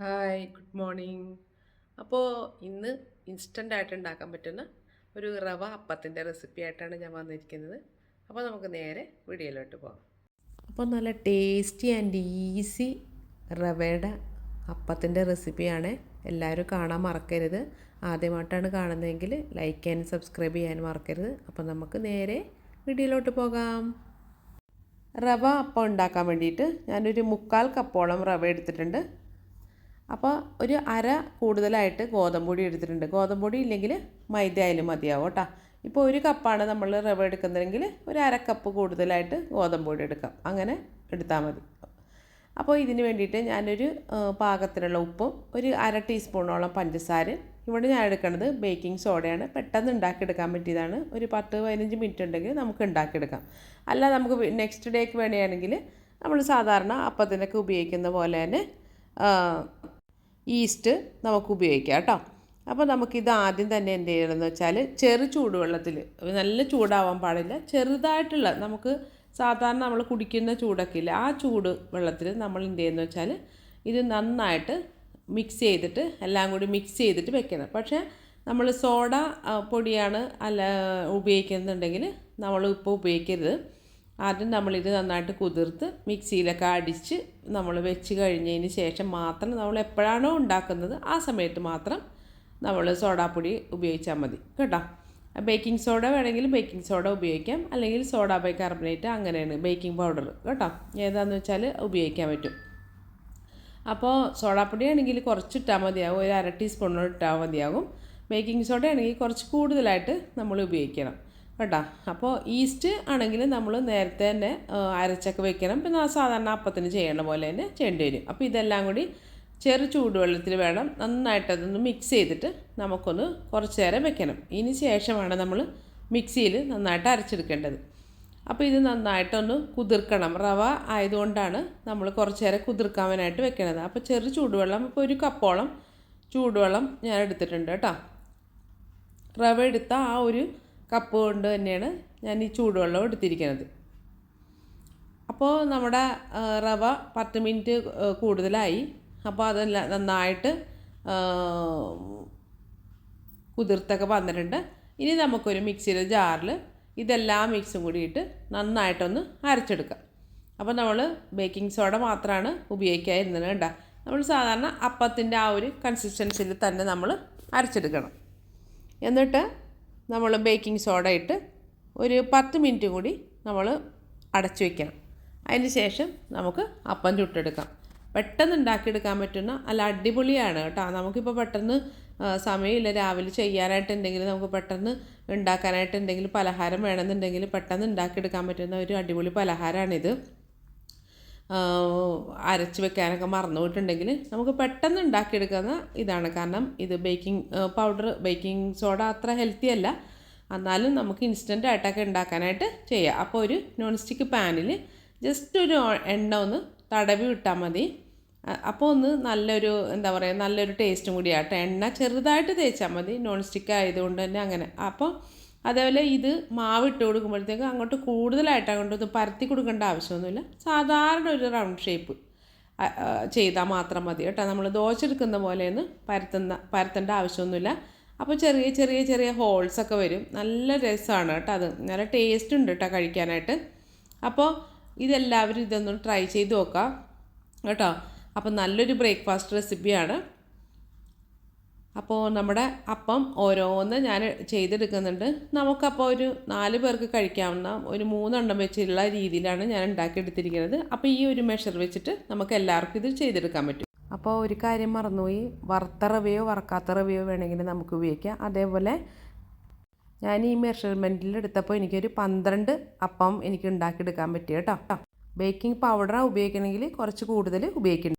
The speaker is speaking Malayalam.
Hi good morning. അപ്പോൾ ഇന്ന് ഇൻസ്റ്റന്റ് ആയിട്ട് ഉണ്ടാക്കാൻ പറ്റുന്ന ഒരു റവ അപ്പത്തിന്റെ റെസിപ്പി ആയിട്ടാണ് ഞാൻ വന്നിരിക്കുന്നത്. അപ്പോൾ നമുക്ക് നേരെ വീഡിയോയിലോട്ട് പോകാം. അപ്പോൾ നല്ല ടേസ്റ്റി ആൻഡ് ഈസി റവയുടെ അപ്പത്തിന്റെ റെസിപ്പിയാണ് എല്ലാവരും കാണാൻ മറക്കരുത്. ആദ്യമായിട്ടാണ് കാണുന്നതെങ്കിൽ ലൈക്ക് ചെയ്യാനും സബ്സ്ക്രൈബ് ചെയ്യാനും മറക്കരുത്. അപ്പോൾ നമുക്ക് നേരെ വീഡിയോയിലോട്ട് പോകാം. റവ അപ്പം ഉണ്ടാക്കാൻ വേണ്ടിയിട്ട് ഞാനൊരു മുക്കാൽ കപ്പോളം റവ എടുത്തിട്ടുണ്ട്. അപ്പോൾ ഒരു അര കൂടുതലായിട്ട് ഗോതമ്പ് പൊടി എടുത്തിട്ടുണ്ട്. ഗോതമ്പ് പൊടി ഇല്ലെങ്കിൽ മൈദ ആയാലും മതിയാവും കേട്ടോ. ഇപ്പോൾ ഒരു കപ്പാണ് നമ്മൾ റവ എടുക്കുന്നതെങ്കിൽ ഒരു അര കപ്പ് കൂടുതലായിട്ട് ഗോതമ്പൊടി എടുക്കാം. അങ്ങനെ എടുത്താൽ മതി. അപ്പോൾ ഇതിന് വേണ്ടിയിട്ട് ഞാനൊരു പാകത്തിനുള്ള ഉപ്പും ഒരു അര ടീസ്പൂണോളം പഞ്ചസാര. ഇവിടെ ഞാൻ എടുക്കുന്നത് ബേക്കിംഗ് സോഡയാണ്. പെട്ടെന്ന് ഉണ്ടാക്കിയെടുക്കാൻ പറ്റിയതാണ്. ഒരു പത്ത് പതിനഞ്ച് മിനിറ്റ് ഉണ്ടെങ്കിൽ നമുക്ക് ഉണ്ടാക്കിയെടുക്കാം. അല്ല നമുക്ക് നെക്സ്റ്റ് ഡേക്ക് വേണമെങ്കിൽ നമ്മൾ സാധാരണ അപ്പത്തിനൊക്കെ ഉപയോഗിക്കുന്ന പോലെ തന്നെ ഈസ്റ്റ് നമുക്ക് ഉപയോഗിക്കാം കേട്ടോ. അപ്പോൾ നമുക്കിത് ആദ്യം തന്നെ എന്ത് ചെയ്യണമെന്ന് വെച്ചാൽ ചെറു ചൂടുവെള്ളത്തിൽ നല്ല ചൂടാവാൻ പാടില്ല. ചെറുതായിട്ടുള്ള നമുക്ക് സാധാരണ നമ്മൾ കുടിക്കുന്ന ചൂടൊക്കെ ഇല്ല ആ ചൂട് വെള്ളത്തിൽ നമ്മൾ എന്ത് ചെയ്യുന്നത് വെച്ചാൽ ഇത് നന്നായിട്ട് മിക്സ് ചെയ്തിട്ട് എല്ലാം കൂടി മിക്സ് ചെയ്തിട്ട് വെക്കണം. പക്ഷേ നമ്മൾ സോഡ പൊടിയാണ് അല്ല ഉപയോഗിക്കുന്നുണ്ടെങ്കിൽ നമ്മൾ ഇപ്പോൾ ഉപയോഗിക്കരുത്. ആദ്യം നമ്മളിത് നന്നായിട്ട് കുതിർത്ത് മിക്സിയിലൊക്കെ അടിച്ച് നമ്മൾ വെച്ച് കഴിഞ്ഞതിന് ശേഷം മാത്രം നമ്മൾ എപ്പോഴാണോ ഉണ്ടാക്കുന്നത് ആ സമയത്ത് മാത്രം നമ്മൾ സോഡാപ്പൊടി ഉപയോഗിച്ചാൽ മതി. കേട്ടോ? ബേക്കിംഗ് സോഡ വേണമെങ്കിൽ ബേക്കിംഗ് സോഡ ഉപയോഗിക്കാം. അല്ലെങ്കിൽ സോഡ ബൈകാർബണേറ്റ് അങ്ങനെയാണ് ബേക്കിംഗ് പൗഡർ. കേട്ടോ? ഏതാന്ന് വെച്ചാൽ ഉപയോഗിക്കാൻ പറ്റും. അപ്പോൾ സോഡാപ്പൊടി ആണെങ്കിൽ കുറച്ച് ഇട്ടാൽ മതിയാകും ഒരു അര ടീസ്പൂണോ ഇട്ടാൽ മതിയാകും ബേക്കിംഗ് സോഡ ആണെങ്കിൽ കുറച്ച് കൂടുതലായിട്ട് നമ്മൾ ഉപയോഗിക്കണം. കേട്ടോ. അപ്പോൾ ഈസ്റ്റ് ആണെങ്കിൽ നമ്മൾ നേരത്തെ തന്നെ അരച്ചൊക്കെ വെക്കണം. പിന്നെ സാധാരണ അപ്പത്തിന് ചെയ്യണ പോലെ തന്നെ ചെയ്യേണ്ടി വരും. അപ്പോൾ ഇതെല്ലാം കൂടി ചെറു ചൂടുവെള്ളത്തിൽ വേണം നന്നായിട്ട് അതൊന്ന് മിക്സ് ചെയ്തിട്ട് നമുക്കൊന്ന് കുറച്ച് നേരം വെക്കണം. ഇതിന് ശേഷമാണ് നമ്മൾ മിക്സിയിൽ നന്നായിട്ട് അരച്ചെടുക്കേണ്ടത്. അപ്പോൾ ഇത് നന്നായിട്ടൊന്ന് കുതിർക്കണം. റവ ആയതുകൊണ്ടാണ് നമ്മൾ കുറച്ച് നേരം കുതിർക്കാനായിട്ട് വെക്കണത്. അപ്പോൾ ചെറു ചൂടുവെള്ളം ഇപ്പോൾ ഒരു കപ്പോളം ചൂടുവെള്ളം ഞാൻ എടുത്തിട്ടുണ്ട് കേട്ടോ. റവ എടുത്ത ആ ഒരു കപ്പ് കൊണ്ട് തന്നെയാണ് ഞാൻ ഈ ചൂടുവെള്ളം എടുത്തിരിക്കുന്നത്. അപ്പോൾ നമ്മുടെ റവ പത്ത് മിനിറ്റ് കൂടുതലായി. അപ്പോൾ അതെല്ലാം നന്നായിട്ട് കുതിർത്തൊക്കെ വന്നിട്ടുണ്ട്. ഇനി നമുക്കൊരു മിക്സിയുടെ ജാറിൽ ഇതെല്ലാം മിക്സും കൂടിയിട്ട് നന്നായിട്ടൊന്ന് അരച്ചെടുക്കാം. അപ്പോൾ നമ്മൾ ബേക്കിംഗ് സോഡ മാത്രമാണ് ഉപയോഗിക്കാതിരുന്നത് കേട്ടോ. നമ്മൾ സാധാരണ അപ്പത്തിന്റെ ആ ഒരു കൺസിസ്റ്റൻസിയിൽ തന്നെ നമ്മൾ അരച്ചെടുക്കണം. എന്നിട്ട് നമ്മൾ ബേക്കിംഗ് സോഡ ഇട്ട് ഒരു പത്ത് മിനിറ്റ് കൂടി നമ്മൾ അടച്ചു വയ്ക്കണം അതിന് ശേഷം നമുക്ക് അപ്പം ചുട്ടെടുക്കാം. പെട്ടെന്ന് ഉണ്ടാക്കിയെടുക്കാൻ പറ്റുന്ന അല്ല അടിപൊളിയാണ് കേട്ടോ. നമുക്കിപ്പോൾ പെട്ടെന്ന് സമയമില്ല. രാവിലെ ചെയ്യാനായിട്ട് എന്തെങ്കിലും നമുക്ക് പെട്ടെന്ന് ഉണ്ടാക്കാനായിട്ട് എന്തെങ്കിലും പലഹാരം വേണമെന്നുണ്ടെങ്കിൽ പെട്ടെന്ന് ഉണ്ടാക്കിയെടുക്കാൻ പറ്റുന്ന ഒരു അടിപൊളി പലഹാരമാണിത്. അരച്ച് വെക്കാനൊക്കെ മറന്നു പോയിട്ടുണ്ടെങ്കിൽ നമുക്ക് പെട്ടെന്ന് ഉണ്ടാക്കിയെടുക്കുന്ന ഇതാണ്. കാരണം ഇത് ബേക്കിംഗ് പൗഡർ ബേക്കിംഗ് സോഡ അത്ര ഹെൽത്തി അല്ല. എന്നാലും നമുക്ക് ഇൻസ്റ്റന്റ് ആയിട്ടൊക്കെ ഉണ്ടാക്കാനായിട്ട് ചെയ്യാം. അപ്പോൾ ഒരു നോൺ സ്റ്റിക്ക് പാനിൽ ജസ്റ്റ് ഒരു എണ്ണ ഒന്ന് തടവി വിട്ടാൽ മതി. അപ്പോൾ ഒന്ന് നല്ലൊരു എന്താ പറയുക നല്ലൊരു ടേസ്റ്റും കൂടിയാട്ടോ എണ്ണ ചെറുതായിട്ട് തേച്ചാൽ മതി. നോൺ സ്റ്റിക്ക് ആയതുകൊണ്ട് തന്നെ അങ്ങനെ. അപ്പോൾ അതേപോലെ ഇത് മാവ് ഇട്ട് കൊടുക്കുമ്പോഴത്തേക്ക് അങ്ങോട്ട് കൂടുതലായിട്ട് അങ്ങോട്ട് പരത്തി കൊടുക്കേണ്ട ആവശ്യമൊന്നുമില്ല. സാധാരണ ഒരു റൗണ്ട് ഷേപ്പ് ചെയ്താൽ മാത്രം മതി കേട്ടോ. നമ്മൾ ദോശ എടുക്കുന്ന പോലെയൊന്ന് പരത്തുന്ന പരത്തേണ്ട ആവശ്യമൊന്നുമില്ല. അപ്പോൾ ചെറിയ ചെറിയ ചെറിയ ഹോൾസ് ഒക്കെ വരും. നല്ല രസമാണ് കേട്ടോ അത്. നല്ല ടേസ്റ്റ് ഉണ്ട് കേട്ടോ കഴിക്കാനായിട്ട്. അപ്പോൾ ഇതെല്ലാവരും ഇതൊന്ന് ട്രൈ ചെയ്ത് നോക്കാം കേട്ടോ. അപ്പോൾ നല്ലൊരു ബ്രേക്ക്ഫാസ്റ്റ് റെസിപ്പിയാണ്. അപ്പോൾ നമ്മുടെ അപ്പം ഓരോന്ന് ഞാൻ ചെയ്തെടുക്കുന്നുണ്ട്. നമുക്കപ്പോൾ ഒരു നാല് പേർക്ക് കഴിക്കാവുന്ന ഒരു മൂന്നെണ്ണം വെച്ചുള്ള രീതിയിലാണ് ഞാൻ ഉണ്ടാക്കിയെടുത്തിരിക്കുന്നത്. അപ്പോൾ ഈ ഒരു മെഷർ വെച്ചിട്ട് നമുക്ക് എല്ലാവർക്കും ഇത് ചെയ്തെടുക്കാൻ പറ്റും. അപ്പോൾ ഒരു കാര്യം മറന്നുപോയി. വറുത്ത റവയോ വറക്കാത്ത റവയോ വേണമെങ്കിൽ നമുക്ക് ഉപയോഗിക്കാം. അതേപോലെ ഞാൻ ഈ മെഷർമെന്റിൽ എടുത്തപ്പോൾ എനിക്കൊരു പന്ത്രണ്ട് അപ്പം എനിക്ക് ഉണ്ടാക്കിയെടുക്കാൻ പറ്റിയ കേട്ടോ. ബേക്കിംഗ് പൗഡർ ഉപയോഗിക്കണമെങ്കിൽ കുറച്ച് കൂടുതൽ ഉപയോഗിക്കണം